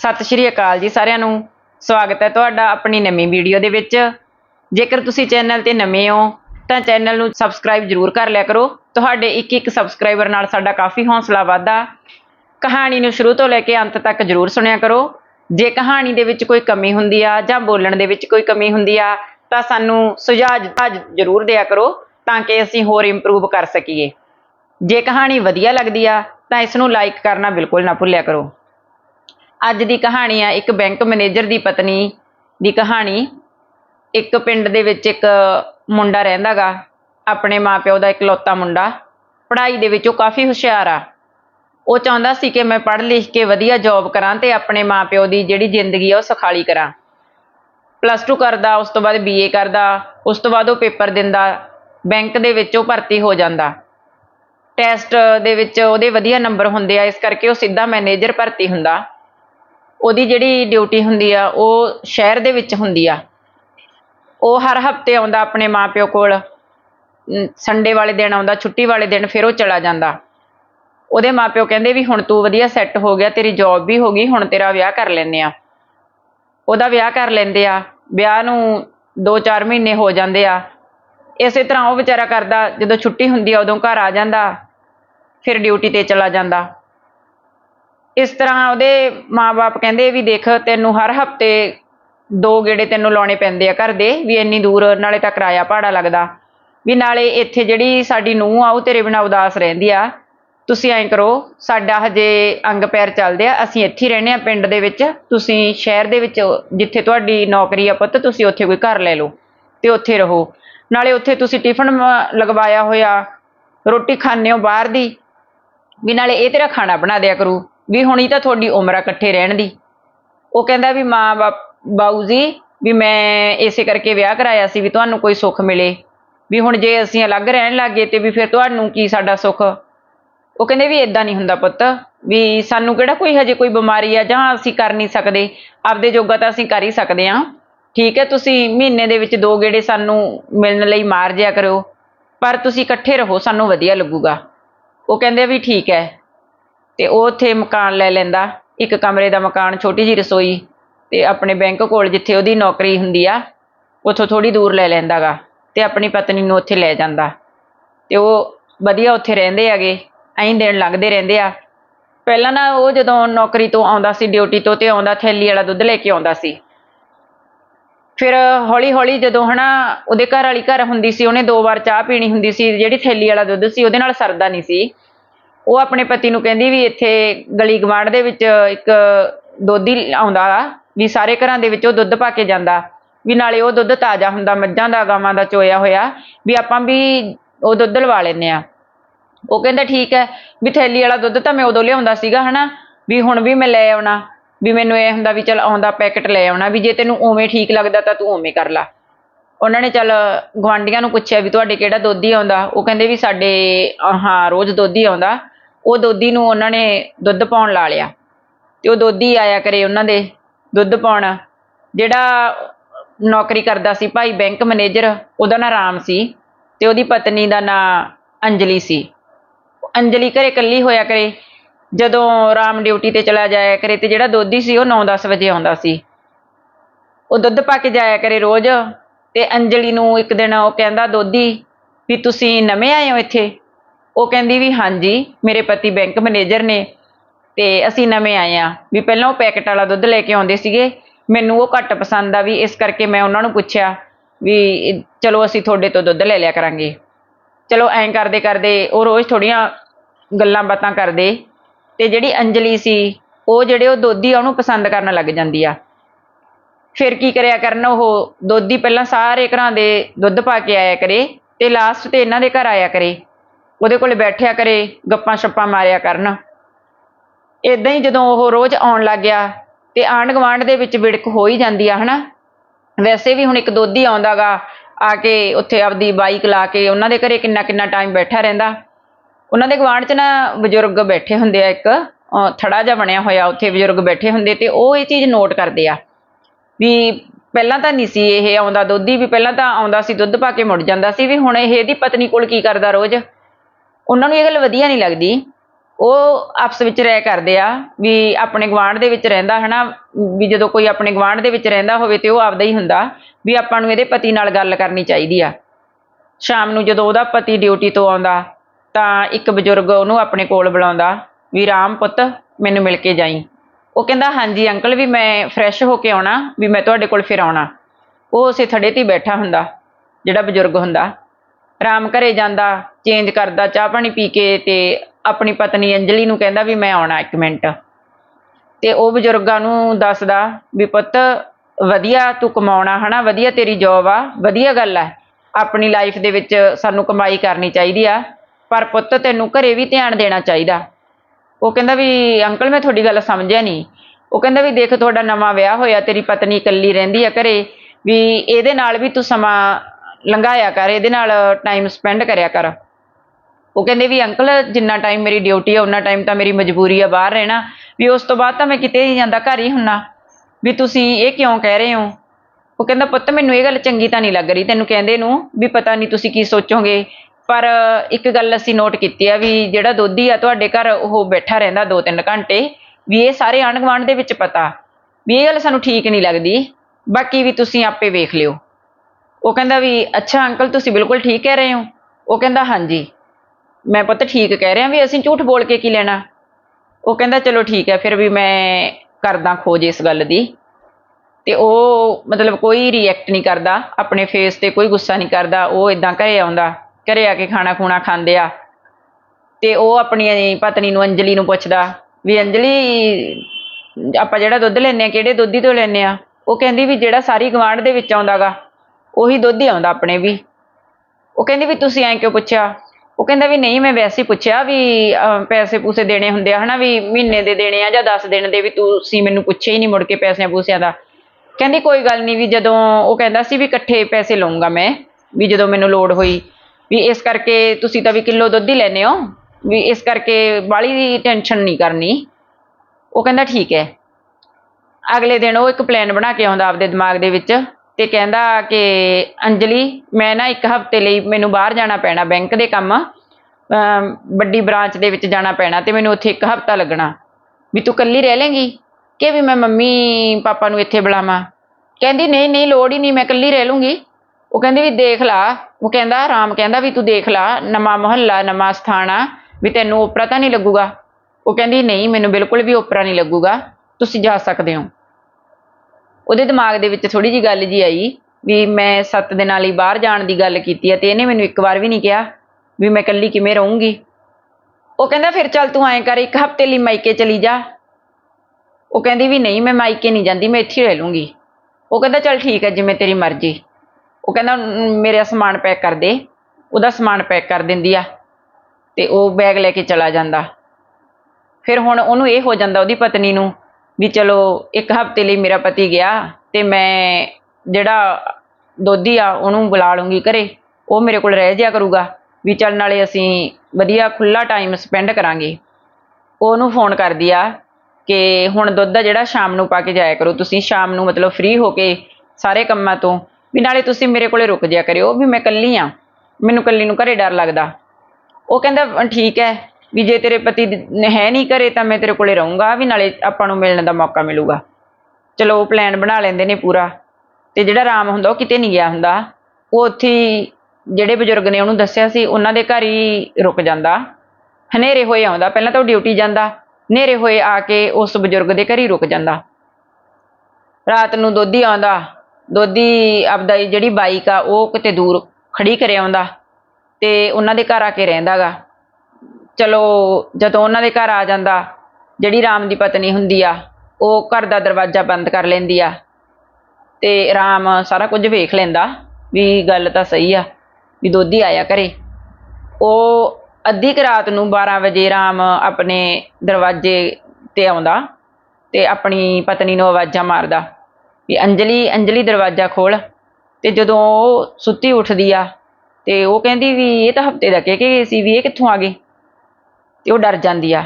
ਸਤਿ ਸ਼੍ਰੀ ਅਕਾਲ ਜੀ ਸਾਰਿਆਂ ਨੂੰ। ਸਵਾਗਤ ਹੈ ਤੁਹਾਡਾ ਆਪਣੀ ਨਵੀਂ ਵੀਡੀਓ ਦੇ ਵਿੱਚ। ਜੇਕਰ ਤੁਸੀਂ ਚੈਨਲ ਤੇ ਨਵੇਂ ਹੋ, ਤਾਂ ਚੈਨਲ ਨੂੰ ਸਬਸਕ੍ਰਾਈਬ ਜਰੂਰ ਕਰ ਲਿਆ ਕਰੋ। ਤੁਹਾਡੇ ਇੱਕ ਇੱਕ ਸਬਸਕ੍ਰਾਈਬਰ ਨਾਲ ਸਾਡਾ ਕਾਫੀ ਹੌਸਲਾ ਵਧਦਾ। ਕਹਾਣੀ ਨੂੰ ਸ਼ੁਰੂ ਤੋਂ ਲੈ ਕੇ ਅੰਤ ਤੱਕ ਜਰੂਰ ਸੁਣਿਆ ਕਰੋ। ਜੇ ਕਹਾਣੀ ਦੇ ਵਿੱਚ ਕੋਈ ਕਮੀ ਹੁੰਦੀ ਆ ਜਾਂ ਬੋਲਣ ਦੇ ਵਿੱਚ ਕੋਈ ਕਮੀ ਹੁੰਦੀ ਆ, ਤਾਂ ਸਾਨੂੰ ਸੁਝਾਅ ਜਰੂਰ ਦਿਆ ਕਰੋ ਤਾਂ ਕਿ ਅਸੀਂ ਹੋਰ ਇੰਪਰੂਵ ਕਰ ਸਕੀਏ। ਜੇ ਕਹਾਣੀ ਵਧੀਆ ਲੱਗਦੀ ਆ, ਤਾਂ ਇਸ ਨੂੰ ਲਾਈਕ ਕਰਨਾ ਬਿਲਕੁਲ ਨਾ ਭੁੱਲਿਆ ਕਰੋ। ਅੱਜ ਦੀ ਕਹਾਣੀ ਆ ਇੱਕ ਬੈਂਕ ਮੈਨੇਜਰ ਦੀ ਪਤਨੀ ਦੀ ਕਹਾਣੀ। ਇੱਕ ਪਿੰਡ ਦੇ ਵਿੱਚ ਇੱਕ ਮੁੰਡਾ ਰਹਿੰਦਾਗਾ, ਆਪਣੇ ਮਾਪਿਓ ਦਾ ਇਕਲੌਤਾ ਮੁੰਡਾ। ਪੜ੍ਹਾਈ ਦੇ ਵਿੱਚ ਉਹ ਕਾਫੀ ਹੁਸ਼ਿਆਰ ਆ। ਉਹ ਚਾਹੁੰਦਾ ਸੀ ਕਿ ਮੈਂ ਪੜ੍ਹ ਲਿਖ ਕੇ ਵਧੀਆ ਜੌਬ ਕਰਾਂ ਤੇ ਆਪਣੇ ਮਾਪਿਓ ਦੀ ਜਿਹੜੀ ਜ਼ਿੰਦਗੀ ਆ ਉਹ ਸੁਖਾਲੀ ਕਰਾਂ। ਪਲੱਸ 2 ਕਰਦਾ, ਉਸ ਤੋਂ ਬਾਅਦ ਬੀਏ ਕਰਦਾ, ਉਸ ਤੋਂ ਬਾਅਦ ਉਹ ਪੇਪਰ ਦਿੰਦਾ ਬੈਂਕ ਦੇ ਵਿੱਚ ਉਹ ਭਰਤੀ ਹੋ ਜਾਂਦਾ। ਟੈਸਟ ਦੇ ਵਿੱਚ ਉਹਦੇ ਵਧੀਆ ਨੰਬਰ ਹੁੰਦੇ ਆ, ਇਸ ਕਰਕੇ ਉਹ ਸਿੱਧਾ ਮੈਨੇਜਰ ਭਰਤੀ ਹੁੰਦਾ। ਉਹਦੀ ਜਿਹੜੀ ਡਿਊਟੀ ਹੁੰਦੀ ਆ, ਉਹ ਸ਼ਹਿਰ ਦੇ ਵਿੱਚ ਹੁੰਦੀ ਆ। ਉਹ ਹਰ ਹਫ਼ਤੇ ਆਉਂਦਾ ਆਪਣੇ ਮਾਪਿਓ ਕੋਲ। ਸੰਡੇ ਵਾਲੇ ਦਿਨ ਆਉਂਦਾ, ਛੁੱਟੀ ਵਾਲੇ ਦਿਨ ਫਿਰ ਉਹ ਚਲਾ ਜਾਂਦਾ। ਉਹਦੇ ਮਾਪਿਓ ਕਹਿੰਦੇ ਵੀ, ਹੁਣ ਤੂੰ ਵਧੀਆ ਸੈੱਟ ਹੋ ਗਿਆ, ਤੇਰੀ ਜੌਬ ਵੀ ਹੋ ਗਈ, ਹੁਣ ਤੇਰਾ ਵਿਆਹ ਕਰ ਲੈਨੇ ਆ। ਉਹਦਾ ਵਿਆਹ ਕਰ ਲੈਂਦੇ ਆ। ਵਿਆਹ ਨੂੰ 2-4 ਮਹੀਨੇ ਹੋ ਜਾਂਦੇ ਆ। ਇਸੇ ਤਰ੍ਹਾਂ ਉਹ ਵਿਚਾਰਾ ਕਰਦਾ, ਜਦੋਂ ਛੁੱਟੀ ਹੁੰਦੀ ਆ, ਉਦੋਂ ਘਰ ਆ ਜਾਂਦਾ। ਫਿਰ ਡਿਊਟੀ ਤੇ ਚਲਾ ਜਾਂਦਾ। ਇਸ ਤਰ੍ਹਾਂ ਉਹਦੇ ਮਾਪੇ ਕਹਿੰਦੇ ਵੀ ਦੇਖ, ਤੈਨੂੰ ਹਰ ਹਫ਼ਤੇ ਦੋ ਗੇੜੇ ਤੈਨੂੰ ਲਾਉਣੇ ਪੈਂਦੇ ਆ ਘਰ ਦੇ, ਵੀ ਇੰਨੀ ਦੂਰ ਨਾਲੇ ਤਾਂ ਕਿਰਾਇਆ ਭਾੜਾ ਲੱਗਦਾ। ਵੀ ਨਾਲੇ ਇੱਥੇ ਜਿਹੜੀ ਸਾਡੀ ਨੂੰਹ ਆ, ਉਹ ਤੇਰੇ ਬਿਨਾਂ ਉਦਾਸ ਰਹਿੰਦੀ ਆ। ਤੁਸੀਂ ਐਂ ਕਰੋ, ਸਾਡਾ ਹਜੇ ਅੰਗ ਪੈਰ ਚੱਲਦੇ ਆ, ਅਸੀਂ ਇੱਥੇ ਹੀ ਰਹਿੰਦੇ ਆ ਪਿੰਡ ਦੇ ਵਿੱਚ। ਤੁਸੀਂ ਸ਼ਹਿਰ ਦੇ ਵਿੱਚ, ਜਿੱਥੇ ਤੁਹਾਡੀ ਨੌਕਰੀ ਆ ਪੁੱਤ, ਤੁਸੀਂ ਉੱਥੇ ਕੋਈ ਘਰ ਲੈ ਲਓ ਤੇ ਉੱਥੇ ਰਹੋ। ਨਾਲੇ ਉੱਥੇ ਤੁਸੀਂ ਟਿਫਨ ਲਗਵਾਇਆ ਹੋਇਆ, ਰੋਟੀ ਖਾਂਦੇ ਹੋ ਬਾਹਰ ਦੀ, ਵੀ ਨਾਲੇ ਇਹ ਤੇਰਾ ਖਾਣਾ ਬਣਾ ਦਿਆ ਕਰੂ। ਵੀ ਹੁਣੀ ਤਾਂ ਤੁਹਾਡੀ ਉਮਰ ਆ ਇਕੱਠੇ ਰਹਿਣ ਦੀ। ਉਹ ਕਹਿੰਦਾ ਵੀ ਮਾਂ ਬਾਪ, ਬਾਊ ਜੀ, ਵੀ ਮੈਂ ਇਸੇ ਕਰਕੇ ਵਿਆਹ ਕਰਾਇਆ ਸੀ ਵੀ ਤੁਹਾਨੂੰ ਕੋਈ ਸੁੱਖ ਮਿਲੇ। ਵੀ ਹੁਣ ਜੇ ਅਸੀਂ ਅਲੱਗ ਰਹਿਣ ਲੱਗੇ ਤੇ ਵੀ ਫਿਰ ਤੁਹਾਨੂੰ ਕੀ ਸਾਡਾ ਸੁੱਖ? ਉਹ ਕਹਿੰਦੇ ਵੀ ਇਦਾਂ ਨਹੀਂ ਹੁੰਦਾ ਪੁੱਤ। ਵੀ ਸਾਨੂੰ ਕਿਹੜਾ ਕੋਈ ਹਜੇ ਕੋਈ ਬਿਮਾਰੀ ਆ ਜਾਂ ਅਸੀਂ ਕਰ ਨਹੀਂ ਸਕਦੇ। ਆਪਦੇ ਜੋਗਾ ਤਾਂ ਅਸੀਂ ਕਰ ਹੀ ਸਕਦੇ ਹਾਂ। ਠੀਕ ਹੈ, ਤੁਸੀਂ ਮਹੀਨੇ ਦੇ ਵਿੱਚ ਦੋ ਗੇੜੇ ਸਾਨੂੰ ਮਿਲਣ ਲਈ ਮਾਰ ਜਿਆ ਕਰੋ ਪਰ ਤੁਸੀਂ ਇਕੱਠੇ ਰਹੋ, ਸਾਨੂੰ ਵਧੀਆ ਲੱਗੂਗਾ। ਉਹ ਕਹਿੰਦੇ ਵੀ ਠੀਕ ਹੈ। ਤੇ ਉਹ ਉੱਥੇ ਮਕਾਨ ਲੈ ਲੈਂਦਾ। ਇੱਕ ਕਮਰੇ ਦਾ ਮਕਾਨ, ਛੋਟੀ ਜੀ ਰਸੋਈ ਤੇ ਆਪਣੇ ਬੈਂਕ ਕੋਲ ਜਿੱਥੇ ਉਹਦੀ ਨੌਕਰੀ ਹੁੰਦੀ ਆ, ਉੱਥੋਂ ਥੋੜੀ ਦੂਰ ਲੈ ਲੈਂਦਾਗਾ ਤੇ ਆਪਣੀ ਪਤਨੀ ਨੂੰ ਉੱਥੇ ਲੈ ਜਾਂਦਾ। ਤੇ ਉਹ ਵਧੀਆ ਉੱਥੇ ਰਹਿੰਦੇ ਹੈਗੇ ਐਂ ਦਿਨ ਲੱਗਦੇ ਰਹਿੰਦੇ ਆ। ਪਹਿਲਾਂ ਨਾ ਉਹ ਜਦੋਂ ਨੌਕਰੀ ਤੋਂ ਆਉਂਦਾ ਸੀ, ਡਿਊਟੀ ਤੋਂ ਤੇ ਆਉਂਦਾ, ਥੈਲੀ ਵਾਲਾ ਦੁੱਧ ਲੈ ਕੇ ਆਉਂਦਾ ਸੀ। ਫਿਰ ਹੌਲੀ ਹੌਲੀ ਜਦੋਂ ਹਨਾ ਉਹਦੇ ਘਰ ਵਾਲੀ ਘਰ ਹੁੰਦੀ ਸੀ, ਉਹਨੇ ਦੋ ਵਾਰ ਚਾਹ ਪੀਣੀ ਹੁੰਦੀ ਸੀ, ਜਿਹੜੀ ਥੈਲੀ ਵਾਲਾ ਦੁੱਧ ਸੀ, ਉਹਦੇ ਨਾਲ ਸਰਦਾ ਨਹੀਂ ਸੀ। ਉਹ ਆਪਣੇ ਪਤੀ ਨੂੰ ਕਹਿੰਦੀ ਵੀ ਇੱਥੇ ਗਲੀ ਗਵਾਂਢ ਦੇ ਵਿੱਚ ਇੱਕ ਦੋਧੀ ਆਉਂਦਾ ਆ ਵੀ ਸਾਰੇ ਘਰਾਂ ਦੇ ਵਿੱਚ ਉਹ ਦੁੱਧ ਪਾ ਕੇ ਜਾਂਦਾ। ਵੀ ਨਾਲੇ ਉਹ ਦੁੱਧ ਤਾਜ਼ਾ ਹੁੰਦਾ, ਮੱਝਾਂ ਦਾ, ਗਾਵਾਂ ਦਾ, ਚੋਇਆ ਹੋਇਆ, ਵੀ ਆਪਾਂ ਵੀ ਉਹ ਦੁੱਧ ਲਵਾ ਲੈਨੇ ਆ ਉਹ ਕਹਿੰਦਾ ਠੀਕ ਹੈ, ਵੀ ਥੈਲੀ ਵਾਲਾ ਦੁੱਧ ਤਾਂ ਮੈਂ ਉਦੋਂ ਲਿਆਉਂਦਾ ਸੀਗਾ, ਹਨਾ? ਵੀ ਹੁਣ ਵੀ ਮੈਂ ਲੈ ਆਉਣਾ, ਵੀ ਮੈਨੂੰ ਇਹ ਹੁੰਦਾ ਵੀ ਚਲ ਆਉਂਦਾ ਪੈਕਟ ਲੈ ਆਉਣਾ, ਵੀ ਜੇ ਤੈਨੂੰ ਉਵੇਂ ਠੀਕ ਲੱਗਦਾ ਤਾਂ ਤੂੰ ਉਵੇਂ ਕਰ ਲਾ। ਉਹਨਾਂ ਨੇ ਚੱਲ ਗਵਾਂਢੀਆਂ ਨੂੰ ਪੁੱਛਿਆ ਵੀ ਤੁਹਾਡੇ ਕਿਹੜਾ ਦੋਧੀ ਆਉਂਦਾ? ਉਹ ਕਹਿੰਦੇ ਵੀ ਸਾਡੇ ਹਾਂ, ਰੋਜ਼ ਦੋਧੀ ਆਉਂਦਾ। ਉਹ ਦੋਧੀ ਨੂੰ ਉਹਨਾਂ ਨੇ ਦੁੱਧ ਪਾਉਣ ਲਾ ਲਿਆ। ਤੇ ਉਹ ਦੋਧੀ ਆਇਆ ਕਰੇ ਉਹਨਾਂ ਦੇ, ਦੁੱਧ ਪਾਉਣ। ਜਿਹੜਾ ਨੌਕਰੀ ਕਰਦਾ ਸੀ ਭਾਈ ਬੈਂਕ ਮੈਨੇਜਰ, ਉਹਦਾ ਨਾਂ ਰਾਮ ਸੀ ਤੇ ਉਹਦੀ ਪਤਨੀ ਦਾ ਨਾਂ ਅੰਜਲੀ ਸੀ। ਅੰਜਲੀ ਘਰੇ ਇਕੱਲੀ ਹੋਇਆ ਕਰੇ। ਜਦੋਂ ਰਾਮ ਡਿਊਟੀ ਤੇ ਚਲਾ ਜਾਇਆ ਕਰੇ ਤੇ ਜਿਹੜਾ ਦੋਧੀ ਸੀ ਉਹ 9-10 ਵਜੇ ਆਉਂਦਾ ਸੀ। ਉਹ ਦੁੱਧ ਪਾ ਕੇ ਜਾਇਆ ਕਰੇ ਰੋਜ਼। ਤੇ ਅੰਜਲੀ ਨੂੰ ਇੱਕ ਦਿਨ ਉਹ ਕਹਿੰਦਾ, ਦੋਧੀ, ਵੀ ਤੁਸੀਂ ਨਵੇਂ ਆਏ ਹੋ ਇੱਥੇ? ਉਹ ਕਹਿੰਦੀ ਵੀ, ਹਾਂਜੀ, ਮੇਰੇ ਪਤੀ ਬੈਂਕ ਮੈਨੇਜਰ ਨੇ ਤੇ ਅਸੀਂ ਨਵੇਂ ਆਏ ਆ ਵੀ ਪਹਿਲਾਂ ਉਹ ਪੈਕਟ ਵਾਲਾ ਦੁੱਧ ਲੈ ਕੇ ਆਉਂਦੇ ਸੀਗੇ, ਮੈਨੂੰ ਉਹ ਘੱਟ ਪਸੰਦ ਆ ਵੀ ਇਸ ਕਰਕੇ ਮੈਂ ਉਹਨਾਂ ਨੂੰ ਪੁੱਛਿਆ ਵੀ, ਚਲੋ ਅਸੀਂ ਤੁਹਾਡੇ ਤੋਂ ਦੁੱਧ ਲੈ ਲਿਆ ਕਰਾਂਗੇ। ਚਲੋ ਐਂ ਕਰਦੇ ਕਰਦੇ ਉਹ ਰੋਜ਼ ਥੋੜੀਆਂ ਗੱਲਾਂ ਬਾਤਾਂ ਕਰਦੇ ਤੇ ਜਿਹੜੀ ਅੰਜਲੀ ਸੀ, ਉਹ ਜਿਹੜੇ ਉਹ ਦੋਧੀ ਆ ਉਹਨੂੰ ਪਸੰਦ ਕਰਨ ਲੱਗ ਜਾਂਦੀ ਆ। ਫਿਰ ਕੀ ਕਰਿਆ ਕਰਨ? ਉਹ ਦੋਧੀ ਪਹਿਲਾਂ ਸਾਰੇ ਘਰਾਂ ਦੇ ਦੁੱਧ ਪਾ ਕੇ ਆਇਆ ਕਰੇ ਤੇ ਲਾਸਟ ਤੇ ਇਹਨਾਂ ਦੇ ਘਰ ਆਇਆ ਕਰੇ। ਉਹਦੇ ਕੋਲ ਬੈਠਿਆ ਕਰੇ, ਗੱਪਾਂ ਛੱਪਾਂ ਮਾਰਿਆ ਕਰਨ। ਇਦਾਂ ਹੀ ਜਦੋਂ ਉਹ ਰੋਜ਼ ਆਉਣ ਲੱਗ ਗਿਆ ਤੇ ਆਂਢ ਗੁਆਂਢ ਦੇ ਵਿੱਚ ਵਿੜਕ ਹੋ ਹੀ ਜਾਂਦੀ ਆ, ਹਨਾ? ਵੈਸੇ ਵੀ ਹੁਣ ਇੱਕ ਦੋਧੀ ਆਉਂਦਾਗਾ ਆ ਕੇ ਉੱਥੇ ਆਪਦੀ ਬਾਈਕ ਲਾ ਕੇ ਉਹਨਾਂ ਦੇ ਘਰੇ ਕਿੰਨਾ ਕਿੰਨਾ ਟਾਈਮ ਬੈਠਾ ਰਹਿੰਦਾ। ਉਹਨਾਂ ਦੇ ਗਵਾਂਢ 'ਚ ਨਾ ਬਜ਼ੁਰਗ ਬੈਠੇ ਹੁੰਦੇ ਆ ਇੱਕ ਥੜਾ ਜਿਹਾ ਬਣਿਆ ਹੋਇਆ ਉੱਥੇ ਬਜ਼ੁਰਗ ਬੈਠੇ ਹੁੰਦੇ ਤੇ ਉਹ ਇਹ ਚੀਜ਼ ਨੋਟ ਕਰਦੇ ਆ। ਵੀ ਪਹਿਲਾਂ ਤਾਂ ਨਹੀਂ ਸੀ ਇਹ ਆਉਂਦਾ ਦੋਧੀ, ਵੀ ਪਹਿਲਾਂ ਤਾਂ ਆਉਂਦਾ ਸੀ ਦੁੱਧ ਪਾ ਕੇ ਮੁੜ ਜਾਂਦਾ ਸੀ, ਵੀ ਹੁਣ ਇਹ ਇਹਦੀ ਪਤਨੀ ਕੋਲ ਕੀ ਕਰਦਾ ਰੋਜ਼? ਉਹਨਾਂ ਨੂੰ ਇਹ ਗੱਲ ਵਧੀਆ ਨਹੀਂ ਲੱਗਦੀ। ਉਹ ਆਪਸ ਵਿੱਚ ਰਹਿ ਕਰਦੇ ਆ, ਵੀ ਆਪਣੇ ਗਵਾਂਢ ਦੇ ਵਿੱਚ ਰਹਿੰਦਾ, ਹਨਾ? ਵੀ ਜਦੋਂ ਕੋਈ ਆਪਣੇ ਗਵਾਂਢ ਦੇ ਵਿੱਚ ਰਹਿੰਦਾ ਹੋਵੇ ਤੇ ਉਹ ਆਪਦਾ ਹੀ ਹੁੰਦਾ, ਵੀ ਆਪਾਂ ਨੂੰ ਇਹਦੇ ਪਤੀ ਨਾਲ ਗੱਲ ਕਰਨੀ ਚਾਹੀਦੀ ਆ। ਸ਼ਾਮ ਨੂੰ ਜਦੋਂ ਉਹਦਾ ਪਤੀ ਡਿਊਟੀ ਤੋਂ ਆਉਂਦਾ, ਤਾਂ ਇੱਕ ਬਜ਼ੁਰਗ ਉਹਨੂੰ ਆਪਣੇ ਕੋਲ ਬੁਲਾਉਂਦਾ, ਵੀ ਰਾਮ ਪੁੱਤ, ਮੈਨੂੰ ਮਿਲ ਕੇ ਜਾਈ। ਉਹ ਕਹਿੰਦਾ, ਹਾਂਜੀ ਅੰਕਲ, ਵੀ ਮੈਂ ਫਰੈਸ਼ ਹੋ ਕੇ ਆਉਣਾ, ਵੀ ਮੈਂ ਤੁਹਾਡੇ ਕੋਲ ਫਿਰ ਆਉਣਾ। ਉਹ ਉਸੇ ਥੜੇ ਤੇ ਹੀ ਬੈਠਾ ਹੁੰਦਾ, ਜਿਹੜਾ ਬਜ਼ੁਰਗ ਹੁੰਦਾ। ਰਾਮ ਘਰੇ ਜਾਂਦਾ ਚੇਂਜ ਕਰਦਾ, ਚਾਹ ਪਾਣੀ ਪੀ ਕੇ ਤੇ ਆਪਣੀ ਪਤਨੀ ਅੰਜਲੀ ਨੂੰ ਕਹਿੰਦਾ ਵੀ ਮੈਂ ਆਉਣਾ ਇੱਕ ਮਿੰਟ। ਤੇ ਉਹ ਬਜ਼ੁਰਗਾਂ ਨੂੰ ਦੱਸਦਾ ਵੀ, ਪੁੱਤ, ਵਧੀਆ ਤੂੰ ਕਮਾਉਣਾ, ਹਨਾ? ਵਧੀਆ ਤੇਰੀ ਜੌਬ ਆ, ਵਧੀਆ ਗੱਲ ਆ। ਆਪਣੀ ਲਾਈਫ ਦੇ ਵਿੱਚ ਸਾਨੂੰ ਕਮਾਈ ਕਰਨੀ ਚਾਹੀਦੀ ਆ, ਪਰ ਪੁੱਤ, ਤੈਨੂੰ ਘਰੇ ਵੀ ਧਿਆਨ ਦੇਣਾ ਚਾਹੀਦਾ। ਉਹ ਕਹਿੰਦਾ ਵੀ ਅੰਕਲ, ਮੈਂ ਤੁਹਾਡੀ ਗੱਲ ਸਮਝਿਆ ਨਹੀਂ। ਉਹ ਕਹਿੰਦਾ ਵੀ ਦੇਖ, ਤੁਹਾਡਾ ਨਵਾਂ ਵਿਆਹ ਹੋਇਆ, ਤੇਰੀ ਪਤਨੀ ਇਕੱਲੀ ਰਹਿੰਦੀ ਆ ਘਰੇ, ਵੀ ਇਹਦੇ ਨਾਲ ਵੀ ਤੂੰ ਸਮਾਂ ਲੰਘਾਇਆ ਕਰ, ਇਹਦੇ ਨਾਲ ਟਾਈਮ ਸਪੈਂਡ ਕਰਿਆ ਕਰ। ਉਹ ਕਹਿੰਦੇ ਵੀ ਅੰਕਲ, ਜਿੰਨਾ ਟਾਈਮ ਮੇਰੀ ਡਿਊਟੀ ਆ ਉਹਨਾਂ ਟਾਈਮ ਤਾਂ ਮੇਰੀ ਮਜਬੂਰੀ ਆ ਬਾਹਰ ਰਹਿਣਾ। ਵੀ ਉਸ ਤੋਂ ਬਾਅਦ ਤਾਂ ਮੈਂ ਕਿਤੇ ਨਹੀਂ ਜਾਂਦਾ, ਘਰ ਹੀ ਹੁੰਨਾ। ਵੀ ਤੁਸੀਂ ਇਹ ਕਿਉਂ ਕਹਿ ਰਹੇ ਹੋ? ਉਹ ਕਹਿੰਦਾ, ਪੁੱਤ, ਮੈਨੂੰ ਇਹ ਗੱਲ ਚੰਗੀ ਤਾਂ ਨਹੀਂ ਲੱਗ ਰਹੀ। ਤੈਨੂੰ ਕਹਿੰਦੇ ਨੂੰ ਵੀ ਪਤਾ ਨਹੀਂ ਤੁਸੀਂ ਕੀ ਸੋਚੋਗੇ। ਪਰ ਇੱਕ ਗੱਲ ਅਸੀਂ ਨੋਟ ਕੀਤੀ ਆ ਵੀ ਜਿਹੜਾ ਦੋਧੀ ਆ ਤੁਹਾਡੇ ਘਰ ਉਹ ਬੈਠਾ ਰਹਿੰਦਾ 2-3 ਘੰਟੇ, ਵੀ ਇਹ ਸਾਰੇ ਆਂਢ ਗੁਆਂਢ ਦੇ ਵਿੱਚ ਪਤਾ ਵੀ ਇਹ ਗੱਲ ਸਾਨੂੰ ਠੀਕ ਨਹੀਂ ਲੱਗਦੀ, ਬਾਕੀ ਵੀ ਤੁਸੀਂ ਆਪੇ ਵੇਖ ਲਿਓ। ਉਹ ਕਹਿੰਦਾ ਵੀ, ਅੱਛਾ ਅੰਕਲ, ਤੁਸੀਂ ਬਿਲਕੁਲ ਠੀਕ ਕਹਿ ਰਹੇ ਹੋ? ਉਹ ਕਹਿੰਦਾ, ਹਾਂਜੀ। ਮੈਂ ਪੁੱਤ ਠੀਕ ਕਹਿ ਰਿਹਾ ਵੀ ਅਸੀਂ ਝੂਠ ਬੋਲ ਕੇ ਕੀ ਲੈਣਾ? ਉਹ ਕਹਿੰਦਾ, ਚਲੋ ਠੀਕ ਹੈ, ਫਿਰ ਵੀ ਮੈਂ ਕਰਦਾ ਖੋਜ ਇਸ ਗੱਲ ਦੀ। ਤੇ ਉਹ ਮਤਲਬ ਕੋਈ ਰਿਐਕਟ ਨਹੀਂ ਕਰਦਾ, ਆਪਣੇ ਫੇਸ ਤੇ ਕੋਈ ਗੁੱਸਾ ਨਹੀਂ ਕਰਦਾ, ਉਹ ਇਦਾਂ ਘਰੇ ਆਉਂਦਾ। ਘਰੇ ਆ ਕੇ ਖਾਣਾ ਖੂਣਾ ਖਾਂਦੇ ਆ। ਤੇ ਉਹ ਆਪਣੀ ਪਤਨੀ ਨੂੰ, ਅੰਜਲੀ ਨੂੰ ਪੁੱਛਦਾ ਵੀ ਅੰਜਲੀ, ਆਪਾਂ ਜਿਹੜਾ ਦੁੱਧ ਲੈਨੇ ਆ, ਕਿਹੜੇ ਦੁੱਧੀ ਤੋਂ ਲੈਨੇ ਆ? ਉਹ ਕਹਿੰਦੀ ਵੀ ਜਿਹੜਾ ਸਾਰੀ ਗਵਾਂਢ ਦੇ ਵਿੱਚ ਆਉਂਦਾਗਾ ਉਹੀ ਦੁੱਧ ਹੀ ਆਉਂਦਾ ਆਪਣੇ ਵੀ। ਉਹ ਕਹਿੰਦੀ ਵੀ ਤੁਸੀਂ ਐਂ ਕਿਉਂ ਪੁੱਛਿਆ? ਉਹ ਕਹਿੰਦਾ ਵੀ ਨਹੀਂ, ਮੈਂ ਵੈਸੇ ਪੁੱਛਿਆ ਵੀ ਪੈਸੇ ਪੂਸੇ ਦੇਣੇ ਹੁੰਦੇ ਆ ਹਨਾ ਵੀ ਮਹੀਨੇ ਦੇ ਦੇਣੇ ਆ ਜਾਂ 10 ਦਿਨ ਦੇ ਵੀ ਤੁਸੀਂ ਮੈਨੂੰ ਪੁੱਛੇ ਹੀ ਨਹੀਂ ਮੁੜ ਕੇ ਪੈਸਿਆਂ ਪੂਸਿਆਂ ਦਾ। ਕਹਿੰਦੀ ਕੋਈ ਗੱਲ ਨਹੀਂ ਵੀ ਜਦੋਂ ਉਹ ਕਹਿੰਦਾ ਸੀ ਵੀ ਇਕੱਠੇ ਪੈਸੇ ਲਵਾਂਗਾ ਮੈਂ, ਵੀ ਜਦੋਂ ਮੈਨੂੰ ਲੋੜ ਹੋਈ। ਵੀ ਇਸ ਕਰਕੇ ਤੁਸੀਂ ਤਾਂ ਵੀ ਕਿਲੋ ਦੁੱਧ ਹੀ ਲੈਨੇ ਹੋ, ਵੀ ਇਸ ਕਰਕੇ ਬਾਹਲੀ ਟੈਨਸ਼ਨ ਨਹੀਂ ਕਰਨੀ। ਉਹ ਕਹਿੰਦਾ ਠੀਕ ਹੈ। ਅਗਲੇ ਦਿਨ ਉਹ ਇੱਕ ਪਲਾਨ ਬਣਾ ਕੇ ਆਉਂਦਾ ਆਪਦੇ ਦਿਮਾਗ ਦੇ ਵਿੱਚ ਤੇ ਕਹਿੰਦਾ ਕਿ ਅੰਜਲੀ, ਮੈਂ ਨਾ ਇੱਕ ਹਫ਼ਤੇ ਲਈ ਮੈਨੂੰ ਬਾਹਰ ਜਾਣਾ ਪੈਣਾ, ਬੈਂਕ ਦੇ ਕੰਮ ਵੱਡੀ ਬ੍ਰਾਂਚ ਦੇ ਵਿੱਚ ਜਾਣਾ ਪੈਣਾ ਤੇ ਮੈਨੂੰ ਉੱਥੇ ਇੱਕ ਹਫ਼ਤਾ ਲੱਗਣਾ। ਵੀ ਤੂੰ ਇਕੱਲੀ ਰਹਿ ਲੇਂਗੀ? ਕਿ ਵੀ ਮੈਂ ਮੰਮੀ, ਪਾਪਾ ਨੂੰ ਇੱਥੇ ਬੁਲਾਵਾਂ? ਕਹਿੰਦੀ, ਨਹੀਂ ਨਹੀਂ, ਲੋੜ ਹੀ ਨਹੀਂ, ਮੈਂ ਇਕੱਲੀ ਰਹਿ ਲੂੰਗੀ। ਉਹ ਕਹਿੰਦੀ ਵੀ ਦੇਖ ਲਾ, ਉਹ ਕਹਿੰਦਾ ਰਾਮ ਕਹਿੰਦਾ ਵੀ ਤੂੰ ਦੇਖ ਲਾ, ਨਵਾਂ ਮੁਹੱਲਾ, ਨਵਾਂ ਸਥਾਨ ਆ, ਵੀ ਤੈਨੂੰ ਓਪਰਾ ਤਾਂ ਨਹੀਂ ਲੱਗੂਗਾ? ਉਹ ਕਹਿੰਦੀ ਨਹੀਂ, ਮੈਨੂੰ ਬਿਲਕੁਲ ਵੀ ਓਪਰਾ ਨਹੀਂ ਲੱਗੂਗਾ, ਤੁਸੀਂ ਜਾ ਸਕਦੇ ਹੋ। ਉਹਦੇ ਦਿਮਾਗ ਦੇ ਵਿੱਚ ਥੋੜੀ ਜੀ ਗੱਲ ਜੀ ਆਈ, ਵੀ ਮੈਂ ਸੱਤ ਦਿਨਾਂ ਲਈ ਬਾਹਰ ਜਾਣ ਦੀ ਗੱਲ ਕੀਤੀ ਹੈ ਤੇ ਇਹਨੇ ਮੈਨੂੰ ਇੱਕ ਵਾਰ ਵੀ ਨਹੀਂ ਕਿਹਾ, ਵੀ ਮੈਂ ਇਕੱਲੀ ਕਿਵੇਂ ਰਹੂੰਗੀ? ਉਹ ਕਹਿੰਦਾ ਫਿਰ ਚੱਲ ਤੂੰ ਐਂ ਕਰ, ਇੱਕ ਹਫ਼ਤੇ ਲਈ ਮਾਈਕੇ ਚਲੀ ਜਾ। ਉਹ ਕਹਿੰਦੀ ਵੀ ਨਹੀਂ, ਮੈਂ ਮਾਈਕੇ ਨਹੀਂ ਜਾਂਦੀ, ਮੈਂ ਇੱਥੇ ਰਹਿ ਲੂੰਗੀ। ਉਹ ਕਹਿੰਦਾ ਚੱਲ ਠੀਕ ਹੈ, ਜਿਵੇਂ ਤੇਰੀ ਮਰਜ਼ੀ। ਉਹ ਕਹਿੰਦਾ ਮੇਰਾ ਸਮਾਨ ਪੈਕ ਕਰ ਦੇ। ਉਹਦਾ ਸਮਾਨ ਪੈਕ ਕਰ ਦਿੰਦੀ ਆ ਤੇ ਉਹ ਬੈਗ ਲੈ ਕੇ ਚਲਾ ਜਾਂਦਾ। ਫਿਰ ਹੁਣ ਉਹਨੂੰ ਇਹ ਹੋ ਜਾਂਦਾ ਉਹਦੀ ਪਤਨੀ ਨੂੰ ਵੀ ਚਲੋ, ਇੱਕ ਹਫ਼ਤੇ ਲਈ ਮੇਰਾ ਪਤੀ ਗਿਆ ਤੇ ਮੈਂ ਜਿਹੜਾ ਦੋਧੀ ਆ, ਉਹਨੂੰ ਬੁਲਾ ਲੂੰਗੀ ਘਰੇ। ਉਹ ਮੇਰੇ ਕੋਲ ਰਹਿ ਜਿਆ ਕਰੂਗਾ ਵੀ ਚੱਲ ਨਾਲੇ ਅਸੀਂ ਵਧੀਆ ਖੁੱਲਾ ਟਾਈਮ ਸਪੈਂਡ ਕਰਾਂਗੇ। ਉਹਨੂੰ ਫੋਨ ਕਰਦੀ ਆ ਕਿ ਹੁਣ ਦੁੱਧ ਦਾ ਜਿਹੜਾ ਸ਼ਾਮ ਨੂੰ ਪਾ ਕੇ ਜਾਇਆ ਕਰੋ। ਤੁਸੀਂ ਸ਼ਾਮ ਨੂੰ ਮਤਲਬ ਫ੍ਰੀ ਹੋ ਕੇ ਸਾਰੇ ਕੰਮਾਂ ਤੋਂ ਵੀ ਨਾਲੇ ਤੁਸੀਂ ਮੇਰੇ ਕੋਲੇ ਰੁਕ ਜਿਆ ਕਰਿਓ ਵੀ ਮੈਂ ਇਕੱਲੀ ਆ। ਮੈਨੂੰ ਇਕੱਲੀ ਨੂੰ ਘਰੇ ਡਰ ਲੱਗਦਾ। ਉਹ ਕਹਿੰਦਾ ਠੀਕ ਹੈ, ਵੀ ਜੇ ਤੇਰੇ ਪਤੀ ਹੈ ਨਹੀਂ ਘਰੇ ਤਾਂ ਮੈਂ ਤੇਰੇ ਕੋਲੇ ਰਹੂੰਗਾ, ਵੀ ਨਾਲੇ ਆਪਾਂ ਨੂੰ ਮਿਲਣ ਦਾ ਮੌਕਾ ਮਿਲੂਗਾ। ਚਲੋ, ਉਹ ਪਲਾਨ ਬਣਾ ਲੈਂਦੇ ਨੇ ਪੂਰਾ। ਤੇ ਜਿਹੜਾ ਰਾਮ ਹੁੰਦਾ, ਉਹ ਕਿਤੇ ਨਹੀਂ ਗਿਆ ਹੁੰਦਾ। ਉਹ ਉੱਥੇ ਜਿਹੜੇ ਬਜ਼ੁਰਗ ਨੇ ਉਹਨੂੰ ਦੱਸਿਆ ਸੀ, ਉਹਨਾਂ ਦੇ ਘਰ ਹੀ ਰੁਕ ਜਾਂਦਾ। ਹਨੇਰੇ ਹੋਏ ਆਉਂਦਾ, ਪਹਿਲਾਂ ਤਾਂ ਉਹ ਡਿਊਟੀ ਜਾਂਦਾ। ਹਨੇਰੇ ਹੋਏ ਆ ਕੇ ਉਸ ਬਜ਼ੁਰਗ ਦੇ ਘਰ ਹੀ ਰੁਕ ਜਾਂਦਾ। ਰਾਤ ਨੂੰ ਦੋਧੀ ਆਉਂਦਾ। ਦੋਧੀ ਆਪਦਾ ਜਿਹੜੀ ਬਾਈਕ ਆ, ਉਹ ਕਿਤੇ ਦੂਰ ਖੜੀ ਕਰੇ ਆਉਂਦਾ ਤੇ ਉਹਨਾਂ ਦੇ ਘਰ ਆ ਕੇ ਰਹਿੰਦਾਗਾ ਚਲੋ, ਜਦੋਂ ਉਹਨਾਂ ਦੇ ਘਰ ਆ ਜਾਂਦਾ, ਜਿਹੜੀ ਰਾਮ ਦੀ ਪਤਨੀ ਹੁੰਦੀ ਆ, ਉਹ ਘਰ ਦਾ ਦਰਵਾਜ਼ਾ ਬੰਦ ਕਰ ਲੈਂਦੀ ਆ ਤੇ ਰਾਮ ਸਾਰਾ ਕੁਝ ਵੇਖ ਲੈਂਦਾ ਵੀ ਗੱਲ ਤਾਂ ਸਹੀ ਆ, ਵੀ ਦੋਧੀ ਆਇਆ ਘਰੇ। ਉਹ ਅੱਧੀ ਕੁ ਰਾਤ ਨੂੰ 12 ਵਜੇ ਰਾਮ ਆਪਣੇ ਦਰਵਾਜ਼ੇ ਤੇ ਆਉਂਦਾ ਤੇ ਆਪਣੀ ਪਤਨੀ ਨੂੰ ਆਵਾਜ਼ਾਂ ਮਾਰਦਾ। ਵੀ ਅੰਜਲੀ ਅੰਜਲੀ ਦਰਵਾਜ਼ਾ ਖੋਲ ਤੇ ਜਦੋਂ ਉਹ ਸੁੱਤੀ ਉੱਠਦੀ ਆ ਤੇ ਉਹ ਕਹਿੰਦੀ ਵੀ ਇਹ ਤਾਂ ਹਫ਼ਤੇ ਦਾ ਕਹਿ ਕੇ ਗਏ ਸੀ ਵੀ ਇਹ ਕਿੱਥੋਂ ਆ ਗਏ ਤੇ ਉਹ ਡਰ ਜਾਂਦੀ ਆ।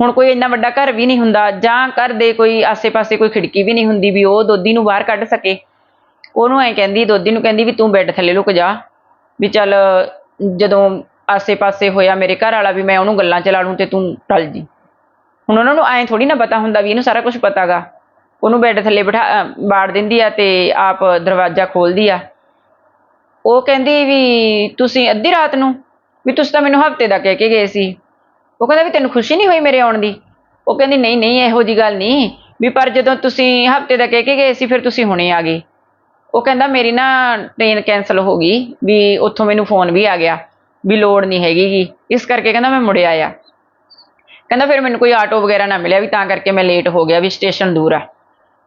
ਹੁਣ ਕੋਈ ਇੰਨਾ ਵੱਡਾ ਘਰ ਵੀ ਨਹੀਂ ਹੁੰਦਾ ਜਾਂ ਘਰ ਦੇ ਕੋਈ ਆਸੇ-ਪਾਸੇ ਕੋਈ ਖਿੜਕੀ ਵੀ ਨਹੀਂ ਹੁੰਦੀ ਵੀ ਉਹ ਦੋਧੀ ਨੂੰ ਬਾਹਰ ਕੱਢ ਸਕੇ। ਉਹਨੂੰ ਐ ਕਹਿੰਦੀ ਦੋਧੀ ਨੂੰ ਕਹਿੰਦੀ ਵੀ ਤੂੰ ਬੈੱਡ ਥੱਲੇ ਲੁਕ ਜਾ ਵੀ ਚੱਲ ਜਦੋਂ ਆਸੇ-ਪਾਸੇ ਹੋਇਆ ਮੇਰੇ ਘਰ ਵਾਲਾ ਵੀ ਮੈਂ ਉਹਨੂੰ ਗੱਲਾਂ ਚ ਲਾ ਲੂੰ ਤੇ ਤੂੰ ਟਲ ਜੀ। ਹੁਣ ਉਹਨਾਂ ਨੂੰ ਐਂ ਥੋੜੀ ਨਾ ਪਤਾ ਹੁੰਦਾ ਵੀ ਇਹਨੂੰ ਸਾਰਾ ਕੁਝ ਪਤਾਗਾ। ਉਹਨੂੰ ਬੈੱਡ ਥੱਲੇ ਬਿਠਾ, ਅਹ, ਬਾੜ ਦਿੰਦੀ ਆ ਤੇ ਆਪ ਦਰਵਾਜ਼ਾ ਖੋਲਦੀ ਆ। ਉਹ ਕਹਿੰਦੀ ਵੀ ਤੁਸੀਂ ਅੱਧੀ ਰਾਤ ਨੂੰ, ਵੀ ਤੁਸੀਂ ਤਾਂ ਮੈਨੂੰ ਹਫ਼ਤੇ ਦਾ ਕਹਿ ਕੇ ਗਏ ਸੀ। ਉਹ ਕਹਿੰਦਾ ਵੀ ਤੈਨੂੰ ਖੁਸ਼ੀ ਨਹੀਂ ਹੋਈ ਮੇਰੇ ਆਉਣ ਦੀ? ਉਹ ਕਹਿੰਦੀ, ਨਹੀਂ ਨਹੀਂ, ਇਹੋ ਜੀ ਗੱਲ ਨਹੀਂ। ਵੀ ਪਰ ਜਦੋਂ ਤੁਸੀਂ ਹਫ਼ਤੇ ਦਾ ਕਹਿ ਕੇ ਗਏ ਸੀ, ਫਿਰ ਤੁਸੀਂ ਹੁਣੇ ਆ ਗਏ। ਉਹ ਕਹਿੰਦਾ, ਮੇਰੀ ਨਾ ਟ੍ਰੇਨ ਕੈਨਸਲ ਹੋ ਗਈ, ਵੀ ਉੱਥੋਂ ਮੈਨੂੰ ਫੋਨ ਵੀ ਆ ਗਿਆ, ਵੀ ਲੋੜ ਨਹੀਂ ਹੈਗੀ ਗੀ ਇਸ ਕਰਕੇ ਕਹਿੰਦਾ, ਮੈਂ ਮੁੜਿਆ ਆ ਕਹਿੰਦਾ, ਫਿਰ ਮੈਨੂੰ ਕੋਈ ਆਟੋ ਵਗੈਰਾ ਨਾ ਮਿਲਿਆ, ਵੀ ਤਾਂ ਕਰਕੇ ਮੈਂ ਲੇਟ ਹੋ ਗਿਆ, ਵੀ ਸਟੇਸ਼ਨ ਦੂਰ ਆ।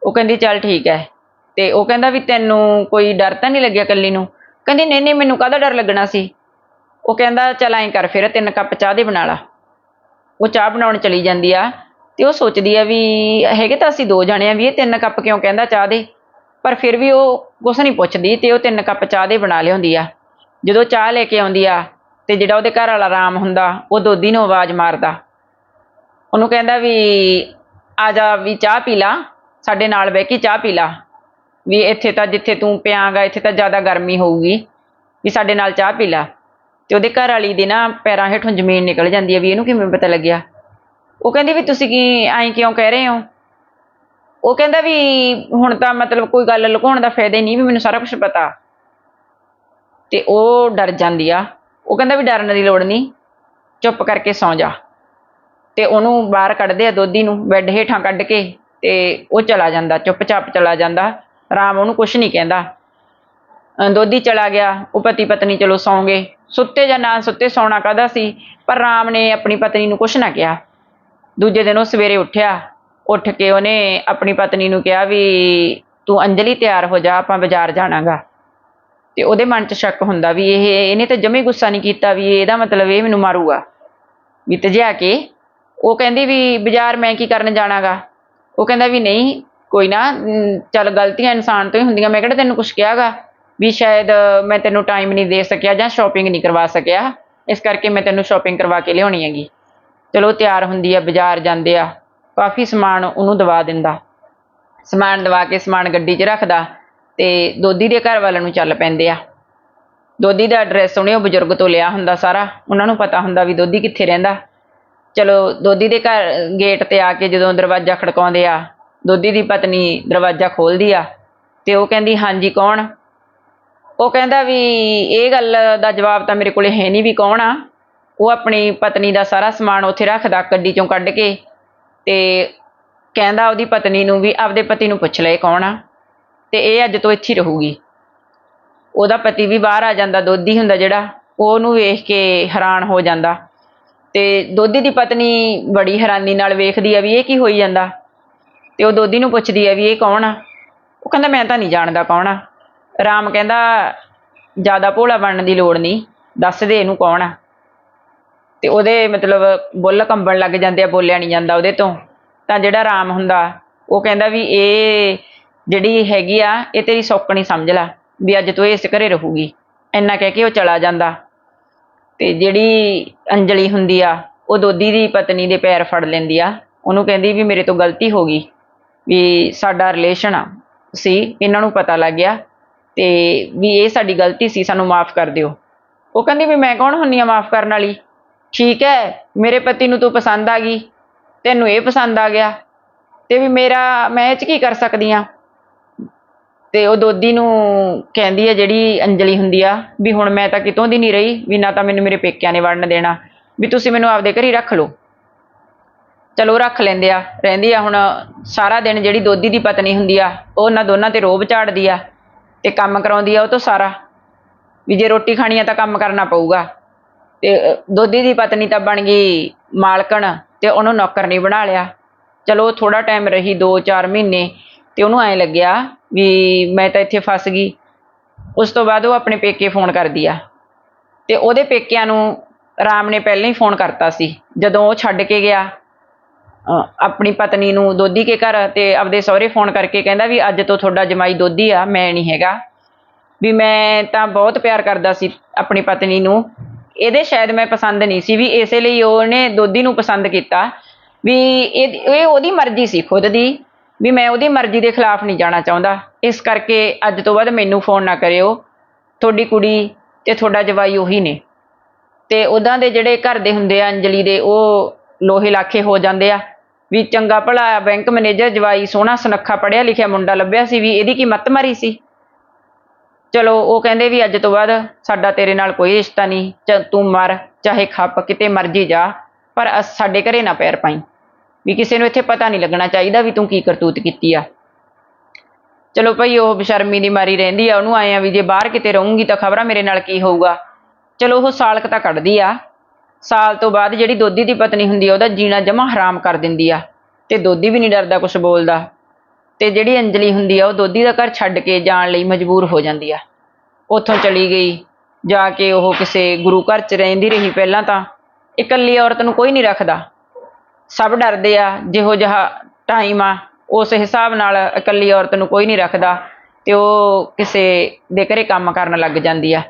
ਉਹ ਕਹਿੰਦੀ, ਚੱਲ ਠੀਕ ਹੈ। ਤੇ ਉਹ ਕਹਿੰਦਾ ਵੀ ਤੈਨੂੰ ਕੋਈ ਡਰ ਤਾਂ ਨਹੀਂ ਲੱਗਿਆ ਕੱਲੀ ਨੂੰ? ਕਹਿੰਦੀ, ਨਹੀਂ ਨਹੀਂ, ਮੈਨੂੰ ਕਾਹਦਾ ਡਰ ਲੱਗਣਾ ਸੀ? ਉਹ ਕਹਿੰਦਾ, ਚੱਲ ਐਂ ਕਰ ਫਿਰ, ਤਿੰਨ ਕੱਪ ਚਾਹ ਦੇ ਬਣਾ ਲਾ। ਉਹ ਚਾਹ ਬਣਾਉਣ ਚਲੀ ਜਾਂਦੀ ਆ ਤੇ ਉਹ ਸੋਚਦੀ ਆ ਵੀ ਹੈਗੇ ਤਾਂ ਅਸੀਂ ਦੋ ਜਾਣੇ ਆ ਵੀ ਇਹ ਤਿੰਨ ਕੱਪ ਕਿਉਂ ਕਹਿੰਦਾ ਚਾਹ ਦੇ? ਪਰ ਫਿਰ ਵੀ ਉਹ ਕੁਛ ਨਹੀਂ ਪੁੱਛਦੀ ਤੇ ਉਹ ਤਿੰਨ ਕੱਪ ਚਾਹ ਦੇ ਬਣਾ ਲਿਆਉਂਦੀ ਆ। ਜਦੋਂ ਚਾਹ ਲੈ ਕੇ ਆਉਂਦੀ ਆ ਤੇ ਜਿਹੜਾ ਉਹਦੇ ਘਰ ਵਾਲਾ ਆਰਾਮ ਹੁੰਦਾ, ਉਹ ਦੋਦੀ ਨੂੰ ਆਵਾਜ਼ ਮਾਰਦਾ। ਉਹਨੂੰ ਕਹਿੰਦਾ ਵੀ, ਆ ਜਾ ਵੀ ਚਾਹ ਪੀ ਲਾ। ਸਾਡੇ ਨਾਲ ਬਹਿ ਕੇ ਚਾਹ ਪੀ ਲਾ। ਵੀ ਇੱਥੇ ਤਾਂ ਜਿੱਥੇ ਤੂੰ ਪਿਆਂਗਾ, ਇੱਥੇ ਤਾਂ ਜ਼ਿਆਦਾ ਗਰਮੀ ਹੋਊਗੀ, ਵੀ ਸਾਡੇ ਨਾਲ ਚਾਹ ਪੀ ਲਾ। ਤੇ ਉਹਦੇ ਘਰ ਵਾਲੀ ਦੇ ਨਾ ਪੈਰਾਂ ਹੇਠੋਂ ਜ਼ਮੀਨ ਨਿਕਲ ਜਾਂਦੀ ਹੈ ਵੀ ਇਹਨੂੰ ਕਿਵੇਂ ਪਤਾ ਲੱਗਿਆ? ਉਹ ਕਹਿੰਦੀ ਵੀ ਤੁਸੀਂ ਕੀ ਐਂ ਕਿਉਂ ਕਹਿ ਰਹੇ ਹੋ? ਉਹ ਕਹਿੰਦਾ ਵੀ ਹੁਣ ਤਾਂ ਮਤਲਬ ਕੋਈ ਗੱਲ ਲੁਕਾਉਣ ਦਾ ਫਾਇਦਾ ਹੀ ਨਹੀਂ, ਵੀ ਮੈਨੂੰ ਸਾਰਾ ਕੁਝ ਪਤਾ। ਤੇ ਉਹ ਡਰ ਜਾਂਦੀ ਆ। ਉਹ ਕਹਿੰਦਾ ਵੀ ਡਰਨ ਦੀ ਲੋੜ ਨਹੀਂ, ਚੁੱਪ ਕਰਕੇ ਸੌਂ ਜਾ। ਤੇ ਉਹਨੂੰ ਬਾਹਰ ਕੱਢਦੇ ਆ ਦੋਦੀ ਨੂੰ, ਬੈੱਡ ਹੇਠਾਂ ਕੱਢ ਕੇ। ਤੇ ਉਹ ਚਲਾ ਜਾਂਦਾ, ਚੁੱਪਚਾਪ ਚਲਾ ਜਾਂਦਾ। ਰਾਮ ਉਹਨੂੰ ਕੁਝ ਨਹੀਂ ਕਹਿੰਦਾ। ਅਹ ਦੋਦੀ ਚਲਾ ਗਿਆ, ਉਹ ਪਤੀ ਪਤਨੀ ਚਲੋ ਸੌਂਗੇ ਸੁੱਤੇ ਜਾਂ ਨਾ ਸੁੱਤੇ ਸੌਣਾ ਕਾਹਦਾ ਸੀ? ਪਰ ਰਾਮ ਨੇ ਆਪਣੀ ਪਤਨੀ ਨੂੰ ਕੁਝ ਨਾ ਕਿਹਾ। ਦੂਜੇ ਦਿਨ ਉਹ ਸਵੇਰੇ ਉੱਠਿਆ। ਉੱਠ ਕੇ ਉਹਨੇ ਆਪਣੀ ਪਤਨੀ ਨੂੰ ਕਿਹਾ ਵੀ ਤੂੰ ਅੰਜਲੀ ਤਿਆਰ ਹੋ ਜਾ, ਆਪਾਂ ਬਾਜ਼ਾਰ ਜਾਣਾਗਾ। ਤੇ ਉਹਦੇ ਮਨ 'ਚ ਸ਼ੱਕ ਹੁੰਦਾ ਵੀ ਇਹ, ਇਹਨੇ ਤਾਂ ਜਮੇ ਗੁੱਸਾ ਨਹੀਂ ਕੀਤਾ ਵੀ ਇਹਦਾ ਮਤਲਬ ਇਹ ਮੈਨੂੰ ਮਾਰੂਗਾ। ਵੀ ਤਜਿਆ ਕੇ, ਉਹ ਕਹਿੰਦੀ ਵੀ ਬਾਜ਼ਾਰ ਮੈਂ ਕੀ ਕਰਨ ਜਾਣਾਗਾ? ਉਹ ਕਹਿੰਦਾ ਵੀ ਨਹੀਂ, ਕੋਈ ਨਾ ਚੱਲ ਗਲਤੀਆਂ ਇਨਸਾਨ ਤੋਂ ਹੀ ਹੁੰਦੀਆਂ। ਮੈਂ ਕਿਹੜਾ ਤੈਨੂੰ ਕੁਝ ਕਿਹਾਗਾ ਵੀ ਸ਼ਾਇਦ ਮੈਂ ਤੈਨੂੰ ਟਾਈਮ ਨਹੀਂ ਦੇ ਸਕਿਆ ਜਾਂ ਸ਼ਾਪਿੰਗ ਨਹੀਂ ਕਰਵਾ ਸਕਿਆ? ਇਸ ਕਰਕੇ ਮੈਂ ਤੈਨੂੰ ਸ਼ਾਪਿੰਗ ਕਰਵਾ ਕੇ ਲਿਆਉਣੀ ਹੈਗੀ। ਚਲੋ ਤਿਆਰ ਹੁੰਦੀ ਆ, ਬਾਜ਼ਾਰ ਜਾਂਦੇ ਆ। ਕਾਫੀ ਸਮਾਨ ਉਹਨੂੰ ਦਵਾ ਦਿੰਦਾ। ਸਮਾਨ ਦਵਾ ਕੇ ਸਮਾਨ ਗੱਡੀ 'ਚ ਰੱਖਦਾ ਤੇ ਦੋਦੀ ਦੇ ਘਰ ਵਾਲਿਆਂ ਨੂੰ ਚੱਲ ਪੈਂਦੇ ਆ। ਦੋਦੀ ਦਾ ਐਡਰੈਸ ਉਹਨੇ ਉਹ ਬਜ਼ੁਰਗ ਤੋਂ ਲਿਆ ਹੁੰਦਾ ਸਾਰਾ। ਉਹਨਾਂ ਨੂੰ ਪਤਾ ਹੁੰਦਾ ਵੀ ਦੋਦੀ ਕਿੱਥੇ ਰਹਿੰਦਾ। ਚਲੋ ਦੋਦੀ ਦੇ ਘਰ ਗੇਟ ਤੇ ਆ ਕੇ ਜਦੋਂ ਦਰਵਾਜ਼ਾ ਖੜਕਾਉਂਦੇ ਆ, ਦੋਦੀ ਦੀ ਪਤਨੀ ਦਰਵਾਜ਼ਾ ਖੋਲਦੀ ਆ ਤੇ ਉਹ ਕਹਿੰਦੀ, ਹਾਂਜੀ, ਕੌਣ? ਉਹ ਕਹਿੰਦਾ ਵੀ ਇਹ ਗੱਲ ਦਾ ਜਵਾਬ ਤਾਂ ਮੇਰੇ ਕੋਲੇ ਹੈ ਨਹੀਂ ਵੀ ਕੌਣ ਆ। ਉਹ ਆਪਣੀ ਪਤਨੀ ਦਾ ਸਾਰਾ ਸਮਾਨ ਉੱਥੇ ਰੱਖਦਾ ਗੱਡੀ ਚੋਂ ਕੱਢ ਕੇ ਤੇ ਕਹਿੰਦਾ ਉਹਦੀ ਪਤਨੀ ਨੂੰ ਵੀ ਆਪਦੇ ਪਤੀ ਨੂੰ ਪੁੱਛ ਲੈ ਕੌਣ ਆ ਤੇ ਇਹ ਅੱਜ ਤੋਂ ਇੱਥੇ ਹੀ ਰਹੂਗੀ। ਉਹਦਾ ਪਤੀ ਵੀ ਬਾਹਰ ਆ ਜਾਂਦਾ ਦੋਦੀ ਹੁੰਦਾ ਜਿਹੜਾ ਉਹ ਉਹਨੂੰ ਵੇਖ ਕੇ ਹੈਰਾਨ ਹੋ ਜਾਂਦਾ। ਤੇ ਦੋਦੀ ਦੀ ਪਤਨੀ ਬੜੀ ਹੈਰਾਨੀ ਨਾਲ ਵੇਖਦੀ ਆ ਵੀ ਇਹ ਕੀ ਹੋਈ ਜਾਂਦਾ। ਤੇ ਉਹ ਦੋਦੀ ਨੂੰ ਪੁੱਛਦੀ ਆ ਵੀ ਇਹ ਕੌਣ ਆ? ਉਹ ਕਹਿੰਦਾ, ਮੈਂ ਤਾਂ ਨਹੀਂ ਜਾਣਦਾ ਕੌਣ ਆ। ਰਾਮ ਕਹਿੰਦਾ, ਜ਼ਿਆਦਾ ਭੋਲਾ ਬਣਨ ਦੀ ਲੋੜ ਨਹੀਂ, ਦੱਸ ਦੇ ਇਹਨੂੰ ਕੌਣ ਆ? ਤੇ ਉਹਦੇ ਮਤਲਬ ਬੁੱਲ ਕੰਬਣ ਲੱਗ ਜਾਂਦੇ ਆ, ਬੋਲਿਆ ਨਹੀਂ ਜਾਂਦਾ ਉਹਦੇ ਤੋਂ। ਤਾਂ ਜਿਹੜਾ ਰਾਮ ਹੁੰਦਾ, ਉਹ ਕਹਿੰਦਾ ਵੀ ਇਹ ਜਿਹੜੀ ਹੈਗੀ ਆ, ਇਹ ਤੇਰੀ ਸੌਕਣੀ ਸਮਝ ਲੈ, ਵੀ ਅੱਜ ਤੂੰ ਇਸ ਘਰੇ ਰਹੂਗੀ। ਇੰਨਾ ਕਹਿ ਕੇ ਉਹ ਚਲਾ ਜਾਂਦਾ। ਤੇ ਜਿਹੜੀ ਅੰਜਲੀ ਹੁੰਦੀ ਆ, ਉਹ ਦੋਦੀ ਦੀ ਪਤਨੀ ਦੇ ਪੈਰ ਫੜ ਲੈਂਦੀ ਆ। ਉਹਨੂੰ ਕਹਿੰਦੀ ਵੀ ਮੇਰੇ ਤੋਂ ਗਲਤੀ ਹੋ ਗਈ, ਵੀ ਸਾਡਾ ਰਿਲੇਸ਼ਨ ਆ ਸੀ ਇਹਨਾਂ ਨੂੰ ਪਤਾ ਲੱਗ ਗਿਆ ਤੇ ਵੀ ਇਹ ਸਾਡੀ ਗਲਤੀ ਸੀ, ਸਾਨੂੰ ਮਾਫ ਕਰ ਦਿਓ। ਉਹ ਕਹਿੰਦੀ ਵੀ ਮੈਂ ਕੌਣ ਹੁੰਨੀ ਆ ਮਾਫ ਕਰਨ ਵਾਲੀ? ਠੀਕ ਹੈ ਮੇਰੇ ਪਤੀ ਨੂੰ ਤੂੰ ਪਸੰਦ ਆ ਗਈ, ਤੈਨੂੰ ਇਹ ਪਸੰਦ ਆ ਗਿਆ ਤੇ ਵੀ ਮੇਰਾ, ਮੈਂ ਇਹ ਚ ਕੀ ਕਰ ਸਕਦੀ ਆ? ਤੇ ਉਹ ਦੋਦੀ ਨੂੰ ਕਹਿੰਦੀ ਆ ਜਿਹੜੀ ਅੰਜਲੀ ਹੁੰਦੀ ਆ ਵੀ ਹੁਣ ਮੈਂ ਤਾਂ ਕਿਤੋਂ ਦੀ ਨਹੀਂ ਰਹੀ ਵੀ ਨਾ ਤਾਂ ਮੈਨੂੰ ਮੇਰੇ ਪੇਕਿਆਂ ਨੇ ਵੜਨ ਦੇਣਾ ਵੀ ਤੁਸੀਂ ਮੈਨੂੰ ਆਪਦੇ ਘਰ ਹੀ ਰੱਖ ਲਓ। ਚਲੋ ਰੱਖ ਲੈਂਦੇ ਆ ਰਹਿੰਦੀ ਆ ਹੁਣ ਸਾਰਾ ਦਿਨ ਜਿਹੜੀ ਦੋਦੀ ਦੀ ਪਤਨੀ ਹੁੰਦੀ ਆ ਉਹ ਉਹਨਾਂ ਦੋਨਾਂ ਤੇ ਰੋਬ ਝਾੜਦੀ ਆ ਤੇ ਕੰਮ ਕਰਾਉਂਦੀ ਆ ਉਹ ਤੋਂ ਸਾਰਾ ਵੀ ਜੇ ਰੋਟੀ ਖਾਣੀ ਆ ਤਾਂ ਕੰਮ ਕਰਨਾ ਪਊਗਾ। ਤੇ ਅ, ਦੋਦੀ ਦੀ ਪਤਨੀ ਤਾਂ ਬਣ ਗਈ ਮਾਲਕਣ ਤੇ ਉਹਨੂੰ ਨੌਕਰ ਨਹੀਂ ਬਣਾ ਲਿਆ। ਚਲੋ ਥੋੜਾ ਟਾਈਮ ਰਹੀ 2-4 ਮਹੀਨੇ ਤੇ ਉਹਨੂੰ ਐਂ ਲੱਗਿਆ ਵੀ ਮੈਂ ਤਾਂ ਇੱਥੇ ਫਸ ਗਈ। ਉਸ ਤੋਂ ਬਾਅਦ ਉਹ ਆਪਣੇ ਪੇਕੇ ਫੋਨ ਕਰਦੀ ਆ। ਤੇ ਉਹਦੇ ਪੇਕਿਆਂ ਨੂੰ ਰਾਮ ਨੇ ਪਹਿਲਾਂ ਹੀ ਫੋਨ ਕਰਤਾ ਸੀ। ਜਦੋਂ ਉਹ ਛੱਡ ਕੇ ਗਿਆ ਆਪਣੀ ਪਤਨੀ ਨੂੰ ਦੋਦੀ ਕੇ ਘਰ ਤੇ ਆਪਦੇ ਸਹੁਰੇ ਫੋਨ ਕਰਕੇ ਕਹਿੰਦਾ ਵੀ ਅੱਜ ਤੋਂ ਤੁਹਾਡਾ ਜਮਾਈ ਦੋਦੀ ਆ, ਮੈਂ ਨਹੀਂ ਹੈਗਾ। ਵੀ ਮੈਂ ਤਾਂ ਬਹੁਤ ਪਿਆਰ ਕਰਦਾ ਸੀ ਆਪਣੀ ਪਤਨੀ ਨੂੰ। ਇਹਦੇ ਸ਼ਾਇਦ ਮੈਂ ਪਸੰਦ ਨਹੀਂ ਸੀ ਵੀ ਇਸੇ ਲਈ ਉਹਨੇ ਦੋਦੀ ਨੂੰ ਪਸੰਦ ਕੀਤਾ। ਵੀ ਇਹ ਉਹਦੀ ਮਰਜ਼ੀ ਸੀ ਖੁਦ ਦੀ। ਵੀ ਮੈਂ ਉਹਦੀ ਮਰਜ਼ੀ ਦੇ ਖਿਲਾਫ ਨਹੀਂ ਜਾਣਾ ਚਾਹੁੰਦਾ। ਇਸ ਕਰਕੇ ਅੱਜ ਤੋਂ ਬਾਅਦ ਮੈਨੂੰ ਫੋਨ ਨਾ ਕਰਿਓ। ਤੁਹਾਡੀ ਕੁੜੀ ਤੇ ਤੁਹਾਡਾ ਜਵਾਈ ਉਹੀ ਨੇ। ਤੇ ਉਹਨਾਂ ਦੇ ਜਿਹੜੇ ਘਰ ਦੇ ਹੁੰਦੇ ਆ, ਅੰਜਲੀ ਦੇ, ਉਹ ਲੋਹੇ ਲਾਖੇ ਹੋ ਜਾਂਦੇ ਆ। ਵੀ ਚੰਗਾ ਭਲਾ ਬੈਂਕ ਮੈਨੇਜਰ ਜਵਾਈ ਸੋਹਣਾ ਸੁਨੱਖਾ ਪੜਿਆ ਲਿਖਿਆ ਮੁੰਡਾ ਲੱਭਿਆ ਸੀ ਵੀ ਇਹਦੀ ਕੀ ਮੱਤ ਮਾਰੀ ਸੀ? ਚਲੋ, ਉਹ ਕਹਿੰਦੇ ਵੀ ਅੱਜ ਤੋਂ ਬਾਅਦ ਸਾਡਾ ਤੇਰੇ ਨਾਲ ਕੋਈ ਰਿਸ਼ਤਾ ਨਹੀਂ। ਚ- ਤੂੰ ਮਰ, ਚਾਹੇ ਖੱਪ, ਕਿਤੇ ਮਰਜ਼ੀ ਜਾ। ਪਰ ਅਸ- ਸਾਡੇ ਘਰੇ ਨਾ ਪੈਰ ਪਾਈ। ਵੀ ਕਿਸੇ ਨੂੰ ਇੱਥੇ ਪਤਾ ਨਹੀਂ ਲੱਗਣਾ ਚਾਹੀਦਾ ਵੀ ਤੂੰ ਕੀ ਕਰਤੂਤ ਕੀਤੀ ਆ। ਚਲੋ ਭਾਈ, ਉਹ ਬਸ਼ਰਮੀ ਦੀ ਮਾਰੀ ਰਹਿੰਦੀ ਆ, ਉਹਨੂੰ ਆਏ ਆ ਵੀ ਜੇ ਬਾਹਰ ਕਿਤੇ ਰਹੂੰਗੀ ਤਾਂ ਖਬਰਾਂ ਮੇਰੇ ਨਾਲ ਕੀ ਹੋਊਗਾ। ਚਲੋ ਉਹ ਸਾਲਕ ਤਾਂ ਕੱਢਦੀ ਆ। ਸਾਲ ਤੋਂ ਬਾਅਦ ਜਿਹੜੀ ਦੋਦੀ ਦੀ ਪਤਨੀ ਹੁੰਦੀ ਆ, ਉਹਦਾ ਜੀਣਾ ਜਮਾ ਹਰਾਮ ਕਰ ਦਿੰਦੀ ਆ। ਤੇ ਦੋਦੀ ਵੀ ਨਹੀਂ ਡਰਦਾ ਕੁਝ ਬੋਲਦਾ। ਤੇ ਜਿਹੜੀ ਅੰਜਲੀ ਹੁੰਦੀ ਆ, ਉਹ ਦੋਦੀ ਦਾ ਘਰ ਛੱਡ ਕੇ ਜਾਣ ਲਈ ਮਜਬੂਰ ਹੋ ਜਾਂਦੀ ਆ। ਉੱਥੋਂ ਚਲੀ ਗਈ। ਜਾ ਕੇ ਉਹ ਕਿਸੇ ਗੁਰੂ ਘਰ 'ਚ ਰਹਿੰਦੀ ਰਹੀ ਪਹਿਲਾਂ ਤਾਂ। ਇਕੱਲੀ ਔਰਤ ਨੂੰ ਕੋਈ ਨਹੀਂ ਰੱਖਦਾ। ਸਭ ਡਰਦੇ ਆ, ਜਿਹੋ ਜਿਹਾ ਟਾਈਮ ਆ, ਉਸ ਹਿਸਾਬ ਨਾਲ ਇਕੱਲੀ ਔਰਤ ਨੂੰ ਕੋਈ ਨਹੀਂ ਰੱਖਦਾ ਤੇ ਉਹ ਕਿਸੇ ਦੇ ਘਰੇ ਕੰਮ ਕਰਨ ਲੱਗ ਜਾਂਦੀ ਆ।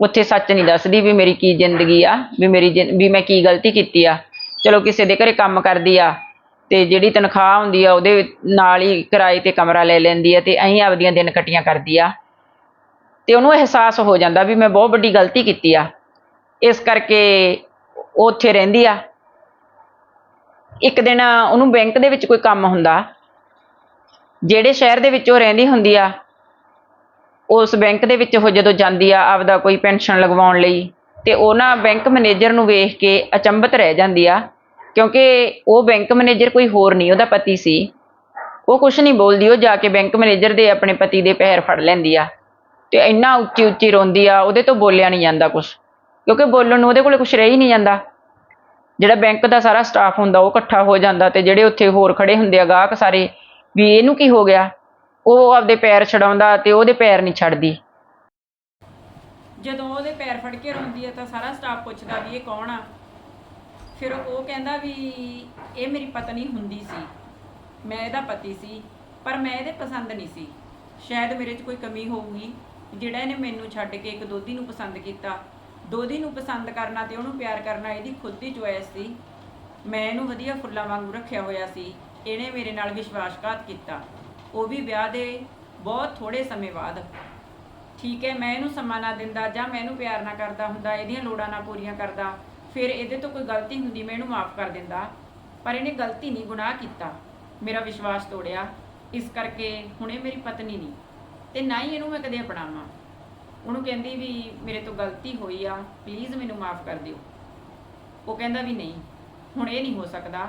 ਉੱਥੇ ਸੱਚ ਨਹੀਂ ਦੱਸਦੀ ਵੀ ਮੇਰੀ ਕੀ ਜ਼ਿੰਦਗੀ ਆ, ਵੀ ਮੇਰੀ ਜ਼ਿੰ- ਵੀ ਮੈਂ ਕੀ ਗਲਤੀ ਕੀਤੀ ਆ। ਚਲੋ ਕਿਸੇ ਦੇ ਘਰੇ ਕੰਮ ਕਰਦੀ ਆ ਤੇ ਜਿਹੜੀ ਤਨਖਾਹ ਹੁੰਦੀ ਆ, ਉਹਦੇ ਨਾਲ ਹੀ ਕਿਰਾਏ ਤੇ ਕਮਰਾ ਲੈ ਲੈਂਦੀ ਆ ਤੇ ਅਹੀਂ ਆਪਦੀਆਂ ਦਿਨ ਕਟੀਆਂ ਕਰਦੀ ਆ। ਤੇ ਉਹਨੂੰ ਅਹਿਸਾਸ ਹੋ ਜਾਂਦਾ ਵੀ ਮੈਂ ਬਹੁਤ ਵੱਡੀ ਗਲਤੀ ਕੀਤੀ ਆ। ਇਸ ਕਰਕੇ ਉਹ ਉੱਥੇ ਰਹਿੰਦੀ ਆ। ਇੱਕ ਦਿਨ ਉਹਨੂੰ ਬੈਂਕ ਦੇ ਵਿੱਚ ਕੋਈ ਕੰਮ ਹੁੰਦਾ, ਜਿਹੜੇ ਸ਼ਹਿਰ ਦੇ ਵਿੱਚ ਉਹ ਰਹਿੰਦੀ ਹੁੰਦੀ ਆ, ਉਸ ਬੈਂਕ ਦੇ ਵਿੱਚ ਉਹ ਜਦੋਂ ਜਾਂਦੀ ਆ ਆਪਦਾ ਕੋਈ ਪੈਨਸ਼ਨ ਲਗਵਾਉਣ ਲਈ, ਤੇ ਉਹਨਾਂ ਬੈਂਕ ਮੈਨੇਜਰ ਨੂੰ ਵੇਖ ਕੇ ਅਚੰਭਤ ਰਹਿ ਜਾਂਦੀ ਆ, ਕਿਉਂਕਿ ਉਹ ਬੈਂਕ ਮੈਨੇਜਰ ਕੋਈ ਹੋਰ ਨਹੀਂ, ਉਹਦਾ ਪਤੀ ਸੀ। ਉਹ ਕੁਝ ਨਹੀਂ ਬੋਲਦੀ, ਉਹ ਜਾ ਕੇ ਬੈਂਕ ਮੈਨੇਜਰ ਦੇ ਆਪਣੇ ਪਤੀ ਦੇ ਪੈਰ ਫੜ ਲੈਂਦੀ ਆ, ਤੇ ਇੰਨਾ ਉੱਚੀ ਉੱਚੀ ਰੋਂਦੀ ਆ, ਉਹਦੇ ਤੋਂ ਬੋਲਿਆ ਨਹੀਂ ਜਾਂਦਾ ਕੁਝ ਕਿਉਂਕਿ ਬੋਲਣ ਨੂੰ ਉਹਦੇ ਕੋਲੇ ਕੁਝ ਰਹਿ ਹੀ ਨਹੀਂ ਜਾਂਦਾ। ਜਿਹੜਾ ਬੈਂਕ ਦਾ ਸਾਰਾ ਸਟਾਫ ਹੁੰਦਾ, ਉਹ ਇਕੱਠਾ ਹੋ ਜਾਂਦਾ ਤੇ ਜਿਹੜੇ ਉੱਥੇ ਹੋਰ ਖੜੇ ਹੁੰਦੇ ਆ ਗਾਹਕ ਸਾਰੇ, ਵੀ ਇਹਨੂੰ ਕੀ ਹੋ ਗਿਆ? ਉਹ ਆਪਦੇ ਪੈਰ ਛਡਾਉਂਦਾ ਤੇ ਉਹਦੇ ਪੈਰ ਨਹੀਂ ਛੱਡਦੀ। ਜਦੋਂ ਉਹਦੇ ਪੈਰ ਫੜ ਕੇ ਰੋਂਦੀ ਹੈ ਤਾਂ ਸਾਰਾ ਸਟਾਫ ਪੁੱਛਦਾ ਵੀ ਇਹ ਕੌਣ ਆ? ਫਿਰ ਉਹ ਕਹਿੰਦਾ ਵੀ ਇਹ ਮੇਰੀ ਪਤਨੀ ਹੁੰਦੀ ਸੀ। ਮੈਂ ਇਹਦਾ ਪਤੀ ਸੀ, ਪਰ ਮੈਂ ਇਹਦੇ ਪਸੰਦ ਨਹੀਂ ਸੀ। ਸ਼ਾਇਦ ਮੇਰੇ 'ਚ ਕੋਈ ਕਮੀ ਹੋਊਗੀ। ਜਿਹੜਾ ਇਹਨੇ ਮੈਨੂੰ ਛੱਡ ਕੇ ਇੱਕ ਦੋਦੀ ਨੂੰ ਪਸੰਦ ਕੀਤਾ ਦੋਦੀ ਨੂੰ ਪਸੰਦ ਕਰਨਾ ਤੇ ਉਹਨੂੰ ਪਿਆਰ ਕਰਨਾ, ਇਹਦੀ ਖੁਦ ਦੀ ਚੋਇਸ ਸੀ। ਮੈਂ ਇਹਨੂੰ ਵਧੀਆ ਫੁੱਲਾਂ ਵਾਂਗੂ ਰੱਖਿਆ ਹੋਇਆ ਸੀ। ਇਹਨੇ ਮੇਰੇ ਨਾਲ ਵਿਸ਼ਵਾਸਘਾਤ ਕੀਤਾ। ਉਹ ਵੀ ਵਿਆਹ ਦੇ ਬਹੁਤ ਥੋੜੇ ਸਮੇਂ ਬਾਅਦ। ਠੀਕ ਹੈ, ਮੈਂ ਇਹਨੂੰ ਸਮਾਂ ਨਾ ਦਿੰਦਾ ਜਾਂ ਮੈਂ ਇਹਨੂੰ ਪਿਆਰ ਨਾ ਕਰਦਾ ਹੁੰਦਾ, ਇਹਦੀਆਂ ਲੋੜਾਂ ਨਾ ਪੂਰੀਆਂ ਕਰਦਾ, ਫਿਰ ਇਹਦੇ ਤੋਂ ਕੋਈ ਗਲਤੀ ਹੁੰਦੀ ਮੈਂ ਇਹਨੂੰ ਮਾਫ ਕਰ ਦਿੰਦਾ। ਪਰ ਇਹਨੇ ਗਲਤੀ ਨਹੀਂ, ਗੁਨਾਹ ਕੀਤਾ। ਮੇਰਾ ਵਿਸ਼ਵਾਸ ਤੋੜਿਆ। ਇਸ ਕਰਕੇ ਹੁਣੇ ਮੇਰੀ ਪਤਨੀ ਨਹੀਂ। ਤੇ ਨਾ ਹੀ ਇਹਨੂੰ ਮੈਂ ਕਦੇ ਅਪਣਾਵਾਂ। ਉਹਨੂੰ ਕਹਿੰਦੀ ਵੀ ਮੇਰੇ ਤੋਂ ਗਲਤੀ ਹੋਈ ਆ ਪਲੀਜ਼ ਮੈਨੂੰ ਮਾਫ ਕਰ ਦਿਓ। ਉਹ ਕਹਿੰਦਾ ਵੀ ਨਹੀਂ, ਹੁਣ ਇਹ ਨਹੀਂ ਹੋ ਸਕਦਾ,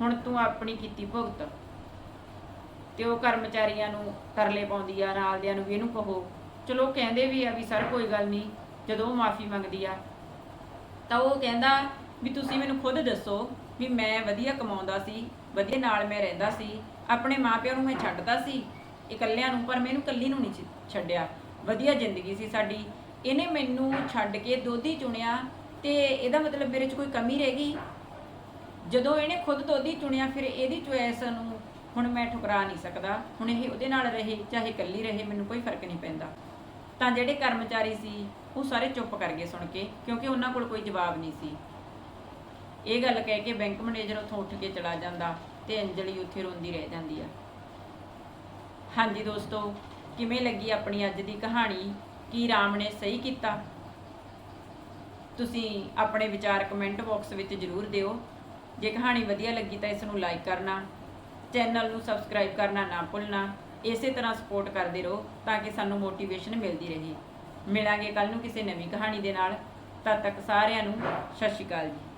ਹੁਣ ਤੂੰ ਆਪਣੀ ਕੀਤੀ ਭੁਗਤ। ਤੇ ਉਹ ਕਰਮਚਾਰੀਆਂ ਨੂੰ ਤਰਲੇ ਪਾਉਂਦੀ ਆ ਨਾਲ ਦਿਆਂ ਨੂੰ ਵੀ ਇਹਨੂੰ ਕਹੋ, ਚਲੋ ਉਹ ਕਹਿੰਦੇ ਵੀ ਆ ਵੀ ਸਰ ਕੋਈ ਗੱਲ ਨਹੀਂ, ਜਦੋਂ ਉਹ ਮਾਫੀ ਮੰਗਦੀ ਆ, ਤਾਂ ਉਹ ਕਹਿੰਦਾ ਵੀ ਤੁਸੀਂ ਮੈਨੂੰ ਖੁਦ ਦੱਸੋ ਵੀ ਮੈਂ ਵਧੀਆ ਕਮਾਉਂਦਾ ਸੀ, ਵਧੀਆ ਨਾਲ ਮੈਂ ਰਹਿੰਦਾ ਸੀ, ਆਪਣੇ ਮਾਪਿਆਂ ਨੂੰ ਮੈਂ ਛੱਡਦਾ ਸੀ, ਇਕੱਲਿਆਂ ਨੂੰ, ਪਰ ਮੈਨੂੰ ਇਕੱਲੀ ਨੂੰ ਨਹੀਂ ਛੱਡਿਆ। ਵਧੀਆ ਜ਼ਿੰਦਗੀ ਸੀ ਸਾਡੀ। ਇਹਨੇ ਮੈਨੂੰ ਛੱਡ ਕੇ ਦੋਧੀ ਚੁਣਿਆ ਤੇ ਇਹਦਾ ਮਤਲਬ ਮੇਰੇ 'ਚ ਕੋਈ ਕਮੀ ਰਹਿ ਗਈ। ਜਦੋਂ ਇਹਨੇ ਖੁਦ ਦੋਧੀ ਚੁਣਿਆ, ਫਿਰ ਇਹਦੀ ਚੁਆਇਸ ਨੂੰ ਹੁਣ ਮੈਂ ਠੁਕਰਾ ਨਹੀਂ ਸਕਦਾ। ਹੁਣ ਇਹ ਉਹਦੇ ਨਾਲ ਰਹੇ, ਚਾਹੇ ਇਕੱਲੀ ਰਹੇ, ਮੈਨੂੰ ਕੋਈ ਫ਼ਰਕ ਨਹੀਂ ਪੈਂਦਾ। ਤਾਂ ਜਿਹੜੇ ਕਰਮਚਾਰੀ ਸੀ, ਉਹ ਸਾਰੇ ਚੁੱਪ ਕਰ ਗਏ ਸੁਣ ਕੇ, ਕਿਉਂਕਿ ਉਹਨਾਂ ਕੋਲ ਕੋਈ ਜਵਾਬ ਨਹੀਂ ਸੀ। ਇਹ ਗੱਲ ਕਹਿ ਕੇ ਬੈਂਕ ਮੈਨੇਜਰ ਉੱਥੋਂ ਉੱਠ ਕੇ ਚਲਾ ਜਾਂਦਾ ਤੇ ਅੰਜਲੀ ਉੱਥੇ ਰੋਂਦੀ ਰਹਿ ਜਾਂਦੀ ਆ। ਹਾਂਜੀ ਦੋਸਤੋ ਕਿਵੇਂ ਲੱਗੀ ਆਪਣੀ ਅੱਜ ਦੀ ਕਹਾਣੀ? ਕੀ ਰਾਮ ਨੇ ਸਹੀ ਕੀਤਾ? ਤੁਸੀਂ ਆਪਣੇ ਵਿਚਾਰ ਕਮੈਂਟ ਬਾਕਸ ਵਿੱਚ ਜ਼ਰੂਰ ਦਿਓ। ਜੇ ਕਹਾਣੀ ਵਧੀਆ ਲੱਗੀ ਤਾਂ ਇਸ ਨੂੰ ਲਾਈਕ ਕਰਨਾ। ਚੈਨਲ ਨੂੰ ਸਬਸਕ੍ਰਾਈਬ ਕਰਨਾ ਨਾ ਭੁੱਲਣਾ। ਇਸੇ ਤਰ੍ਹਾਂ ਸਪੋਰਟ ਕਰਦੇ ਰਹੋ ਤਾਂ ਕਿ ਸਾਨੂੰ ਮੋਟੀਵੇਸ਼ਨ ਮਿਲਦੀ ਰਹੇ। ਮਿਲਾਂਗੇ ਕੱਲ ਨੂੰ ਕਿਸੇ ਨਵੀਂ ਕਹਾਣੀ ਦੇ ਨਾਲ। ਤਦ ਤੱਕ ਸਾਰਿਆਂ ਨੂੰ ਸਤਿ ਸ਼੍ਰੀ ਅਕਾਲ ਜੀ।